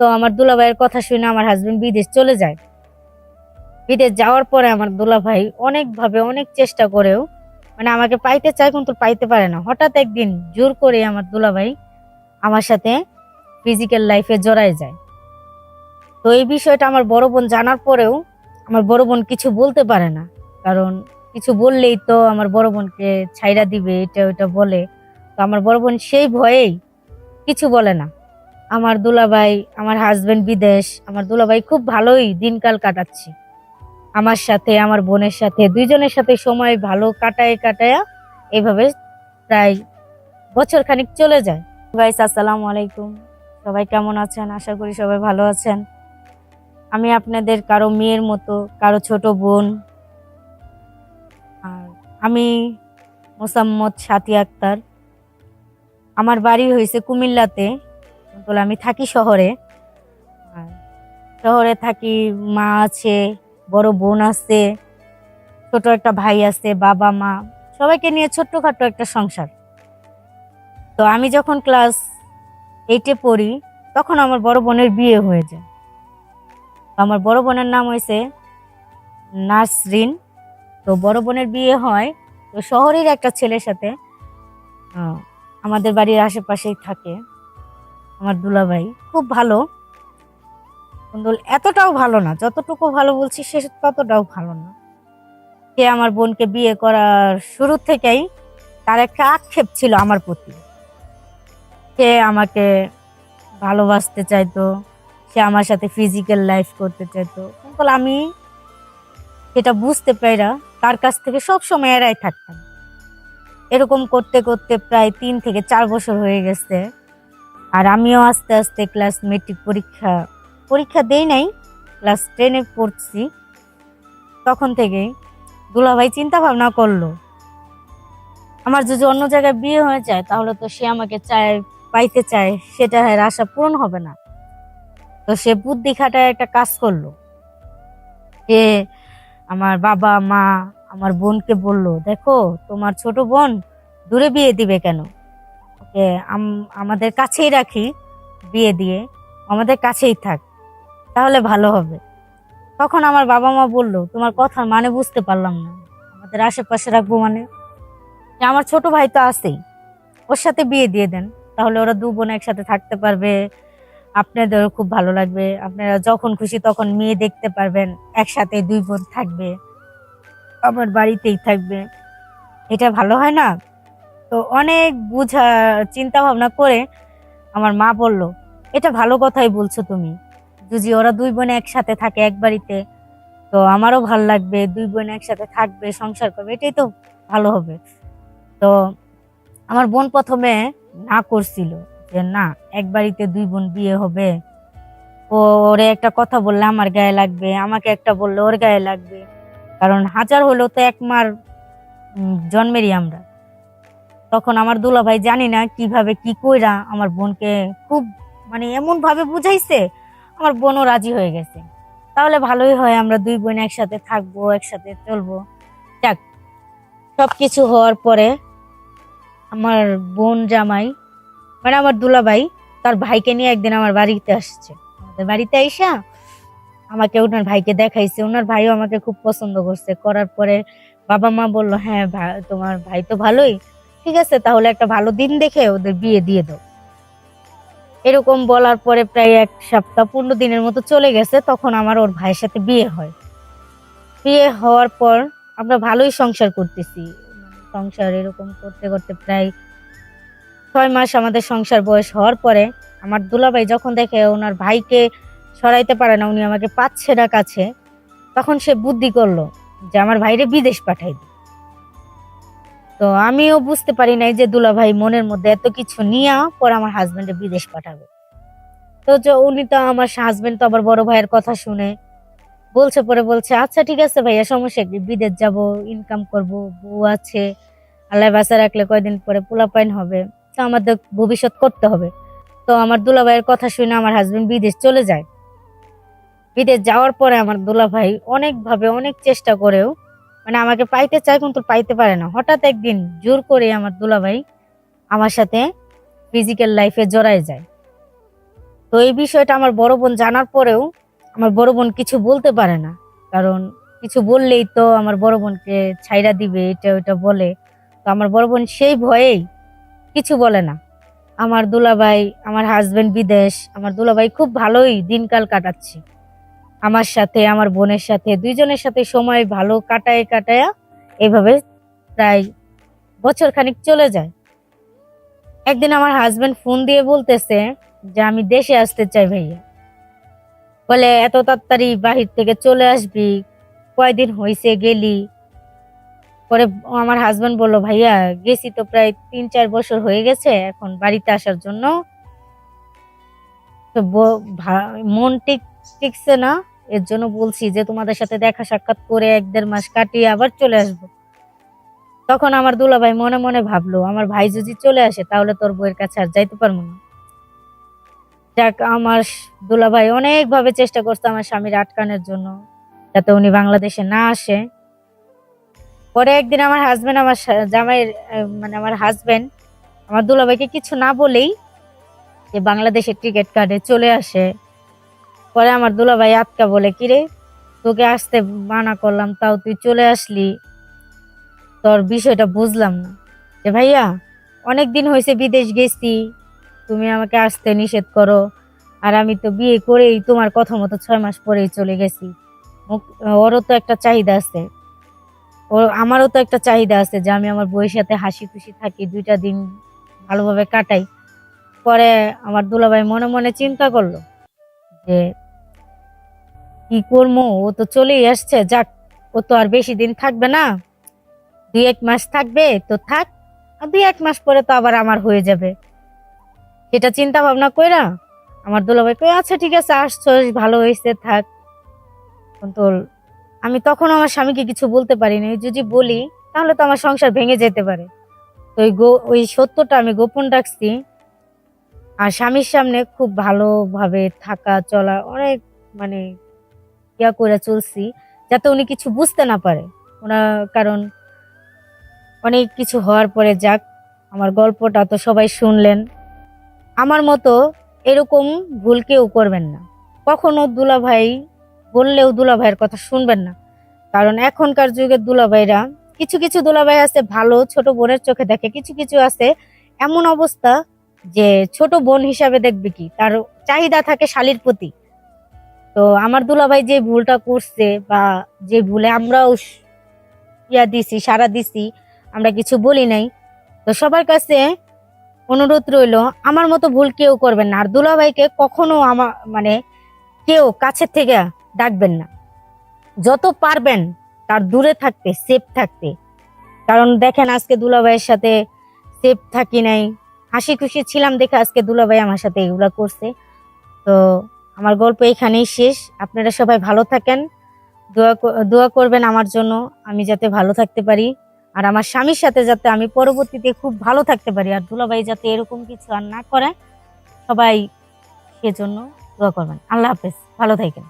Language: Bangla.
তো আমার দুলাভাইয়ের কথা শুনে আমার হাজবেন্ড বিদেশ চলে যায়। বিদেশ যাওয়ার পরে আমার দুলাভাই অনেকভাবে অনেক চেষ্টা করেও মানে আমাকে পাইতে চায় কিন্তু পাইতে পারে না। হঠাৎ একদিন জোর করে আমার দুলাভাই আমার সাথে ফিজিক্যাল লাইফে জড়ায় যায়। তো এই বিষয়টা আমার বড় বোন জানার পরেও আমার বড় বোন কিছু বলতে পারে না। কারণ কিছু বললেই তো আমার বড় বোনকে ছাইরা দিবে, এটা ওইটা বলে। তো আমার বড় বোন সেই ভয়েই কিছু বলে না। আমার দুলাভাই, আমার হাজবেন্ড বিদেশ, আমার দুলাভাই খুব ভালোই দিনকাল কাটাচ্ছে। আমার সাথে, আমার বোনের সাথে, দুইজনের সাথে সময় ভালো কাটায় কাটায়া এভাবে প্রায় বছর খানিক চলে যায়। গাইস আসসালামু আলাইকুম। সবাই কেমন আছেন? আশা করি সবাই ভালো আছেন। আমি আপনাদের কারও মেয়ের মতো, কারও ছোট বোন, আর আমি মোসাম্মদ সাথী আক্তার। আমার বাড়ি হয়েছে কুমিল্লাতে। কিন্তু আমি থাকি শহরে। শহরে থাকি, মা আছে, বড় বোন আছে, ছোট একটা ভাই আছে, বাবা, মা। সবাইকে নিয়ে ছোট্টখাটো একটা সংসার। তো আমি যখন ক্লাস এইটে পড়ি, তখন আমার বড় বোনের বিয়ে হয়ে যায়। আমার বড় বোনের নাম হয়েছে নাসরিন। তো বড় বোনের বিয়ে হয়, তো শহরের একটা ছেলের সাথে আমাদের বাড়ির আশেপাশেই থাকে। আমার দুলাভাই। খুব ভালো। কিন্তু এতটাও ভালো না। যতটুকু ভালো বলছি, সে ততটাও ভালো না। সে আমার বোনকে বিয়ে করার শুরু থেকেই তার একটা আক্ষেপ ছিল আমার প্রতি। সে আমাকে ভালোবাসতে চাইতো। সে আমার সাথে ফিজিক্যাল লাইফ করতে চাইতো। কিন্তু আমি সেটা বুঝতে পাইরা তার কাছ থেকে সব সময় এড়াই থাকতাম। এরকম করতে করতে প্রায় তিন থেকে চার বছর হয়ে গেছে। আর আমিও আস্তে আস্তে ক্লাস মেট্রিক পরীক্ষা পরীক্ষা দেই নাই ক্লাস টেনে পড়ছি। তখন থেকে দুলাভাই চিন্তা ভাবনা করল, আমার যদি অন্য জায়গায় বিয়ে হয়ে যায়, তাহলে তো সে আমাকে চায়, পাইতে চায়, সেটা এর আশা পূরণ হবে না। তো সে বুদ্ধি খাটায় একটা কাজ করল। সে আমার বাবা, মা, আমার বোনকে বলল, দেখো, তোমার ছোট বোন দূরে বিয়ে দিবে কেন? আম- আমাদের কাছেই রাখি, বিয়ে দিয়ে। আমাদের কাছেই থাক, তাহলে ভালো হবে। তখন আমার বাবা মা বলল, তোমার কথার মানে বুঝতে পারলাম না। আমাদের আশেপাশে রাখব মানে? আমার ছোট ভাই তো আছেই। ওর সাথে বিয়ে দিয়ে দেন, তাহলে ওরা দু বোন একসাথে থাকতে পারবে। আপনাদেরও খুব ভালো লাগবে। আপনারা যখন খুশি তখন মেয়ে দেখতে পারবেন, একসাথে দুই বোন থাকবে। আমার বাড়িতেই থাকবে। এটা ভালো হয় না? তো অনেক বুঝা চিন্তা ভাবনা করে আমার মা বলল, এটা ভালো কথাই বলছো তুমি। যদি ওরা দুই বোন একসাথে থাকে এক বাড়িতে, তো আমারও ভালো লাগবে। দুই বোন একসাথে থাকবে, সংসার করবে, এটাই তো ভালো হবে। তো আমার বোন প্রথমে না করছিল যে, না, এক বাড়িতে দুই বোন বিয়ে হবে। ও, ওরে একটা কথা বললে আমার গায়ে লাগবে, আমাকে একটা বললে ওর গায়ে লাগবে। কারণ হাজার হলেও তো এক মার জন্মেরই আমরা। তখন আমার দুলাভাই জানি না কীভাবে কি কইরা আমার বোনকে খুব মানে এমন ভাবে বুঝাইছে, আমার বোনও রাজি হয়ে গেছে। তাহলে ভালোই হয়, আমরা দুই বোন একসাথে থাকব, একসাথে চলবো। যাক, সবকিছু হওয়ার পরে আমার বোন জামাই মানে আমার দুলাভাই, তার ভাইকে নিয়ে একদিন আমার বাড়িতে আসছে। আমাদের বাড়িতে আইসা আমাকে ওনার ভাইকে দেখাইছে। ওনার ভাইও আমাকে খুব পছন্দ করছে। করার পরে বাবা মা বলল হ্যাঁ তোমার ভাই তো ভালোই। ঠিক আছে, তাহলে একটা ভালো দিন দেখে ওদের বিয়ে দিয়ে দাও। এরকম বলার পরে প্রায় এক সপ্তাহ, পনেরো দিনের মতো চলে গেছে, তখন আমার ওর ভাইয়ের সাথে বিয়ে হয়। বিয়ে হওয়ার পর আমরা ভালোই সংসার করতেছি। সংসার এরকম করতে করতে প্রায় ছয় মাস আমাদের সংসার বয়স হওয়ার পরে আমার দুলাভাই যখন দেখে ওনার ভাইকে সরাইতে পারে না, উনি আমাকে পাচ্ছে না কাছে, তখন সে বুদ্ধি করল যে আমার ভাইরে বিদেশ পাঠাই তো আমিও বুঝতে পারি নাই যে দুলাভাই মনের মধ্যে এত কিছু নিয়ে পরে আমার হাজবেন্ডে বিদেশ পাঠাবে। তো উনি তো আমার হাজবেন্ড তো আবার বড় ভাইয়ের কথা শুনে বলছে পরে বলছে আচ্ছা ঠিক আছে ভাইয়া, সমস্যা কি? বিদেশ যাব ইনকাম করব, বউ আছে আল্লাহ বাসা রাখলে কয়দিন পরে পোলাপাইন হবে, তো আমাদের ভবিষ্যৎ করতে হবে। তো আমার দুলাভাইয়ের কথা শুনে আমার হাজবেন্ড বিদেশ চলে যায়। বিদেশ যাওয়ার পরে আমার দুলাভাই অনেকভাবে অনেক চেষ্টা করেও মানে আমাকে পাইতে চায় কিন্তু পাইতে পারে না। হঠাৎ একদিন জোর করে আমার দুলাভাই আমার সাথে ফিজিক্যাল লাইফে জড়ায় যায়। তো এই বিষয়টা আমার বড় বোন জানার পরেও আমার বড় বোন কিছু বলতে পারে না। কারণ কিছু বললেই তো আমার বড় বোনকে ছাইরা দিবে, এটা ওটা বলে। তো আমার বড় বোন সেই ভয়েই কিছু বলে না। আমার দুলাভাই, আমার হাজবেন্ড বিদেশ, আমার দুলাভাই খুব ভালোই দিনকাল কাটাচ্ছে। আমার সাথে, আমার বোনের সাথে, দুইজনের সাথে সময় ভালো কাটায় কাটায়া এভাবে প্রায় বছর খানিক চলে যায়। একদিন আমার হাজবেন্ড ফোন দিয়ে বলতেছে যে, আমি দেশে আসতে চাই ভাইয়া। বলে, এত তাড়াতাড়ি বাহির থেকে চলে আসবি, কয়দিন হয়েছে গেলি? পরে আমার হাজবেন্ড বলল, ভাইয়া, গেছি তো প্রায় তিন চার বছর হয়ে গেছে, এখন বাড়িতে আসার জন্য। তো মন ঠিক টিকছে না। এর জন্য বলছি যে, তোমাদের সাথে দেখা সাক্ষাৎ করে এক দেড় মাস কাটিয়ে আবার চলে আসব। তখন আমার দুলাভাই মনে মনে ভাবলো, আমার ভাই যদি চলে আসে, তাহলে তোর বইয়ের কাছে আর যাইতে পারব না। যাক, আমার দুলাভাই অনেক ভাবে চেষ্টা করছে আমার স্বামীর আটকানোর জন্য, যাতে উনি বাংলাদেশে না আসে। পরে একদিন আমার হাজবেন্ড আমার জামাইয়ের মানে আমার হাজবেন্ড আমার দুলাভাইকে কিছু না বলেই যে বাংলাদেশের টিকিট কাটে চলে আসে। পরে আমার দুলাভাই আটকা বলে, কিরে, তোকে আসতে মানা করলাম, তাও তুই চলে আসলি? তোর বিষয়টা বুঝলাম না। যে ভাইয়া অনেক দিন হয়েছে বিদেশ গেছি, তুমি আমাকে আসতে নিষেধ করো, আর আমি তো বিয়ে করেই তোমার কথা মতো ছয় মাস পরেই চলে গেছি। ওরও তো একটা চাহিদা আছে। ও আমারও তো একটা চাহিদা আছে যে আমি আমার বউয়ের সাথে হাসি খুশি থাকি, দুইটা দিন ভালোভাবে কাটাই। পরে আমার দুলাভাই মনে মনে চিন্তা করল যে কি করব ও তো চলেই আসছে, যাক, ও তো আর বেশি দিন থাকবে না। দুই এক মাস থাকবে, তো থাক, আর দুই এক মাস পরে তো আবার আমার হয়ে যাবে। সেটা চিন্তা ভাবনা কইরা আমার দুলাভাই কই আচ্ছা ঠিক আছে আসছো ভালো হয়েছে থাক। কিন্তু আমি তখন আমার স্বামীকে কিছু বলতে পারিনি, যদি বলি, তাহলে তো আমার সংসার ভেঙে যেতে পারে। তো ওই গো ওই সত্যটা আমি গোপন রাখছি। আর স্বামীর সামনে খুব ভালোভাবে থাকা, চলা, অনেক মানে ইয়া করে চলছি, যাতে উনি কিছু বুঝতে না পারে। ওনার কারণ অনেক কিছু হওয়ার পরে যাক, আমার গল্পটা তো সবাই শুনলেন। আমার মতো এরকম ভুল কেউ করবেন না। কখনো দুলাভাই বললেও দুলাভাইয়ের কথা শুনবেন না। কারণ এখনকার যুগের দুলাভাইরা, কিছু কিছু দুলাভাই আছে ভালো, ছোট বোনের চোখে দেখে, কিছু কিছু আছে এমন অবস্থা যে ছোট বোন হিসাবে দেখবে কি? তার চাহিদা থাকে শালির প্রতি। তো আমার দুলাভাই যে ভুলটা করছে বা যে ভুলে আমরাও ইয়া দিছি সারা দিছি, আমরা কিছু বলি নাই। তো সবার কাছে অনুরোধ রইল, আমার মতো ভুল কেউ করবেন না। আর দুলাভাইকে কখনো আমার মানে কেউ কাছের থেকে ডাকবেন না। যত পারবেন, তার দূরে থাকতে সেফ থাকতে। কারণ দেখেন, আজকে দুলাভাইয়ের সাথে সেফ থাকি নাই। হাসি খুশি ছিলাম দেখে আজকে দুলাভাই আমার সাথে এগুলা করছে। তো আমার গল্প এখানেই শেষ। আপনারা সবাই ভালো থাকেন। দোয়া দোয়া করবেন আমার জন্য, আমি যাতে ভালো থাকতে পারি। আর আমার স্বামীর সাথে যাতে আমি পরবর্তীতে খুব ভালো থাকতে পারি। আর দুলাভাই যাতে এরকম কিছু আর না করে, সবাই সেজন্য দোয়া করবেন। আল্লাহ হাফেজ। ভালো থাকেন।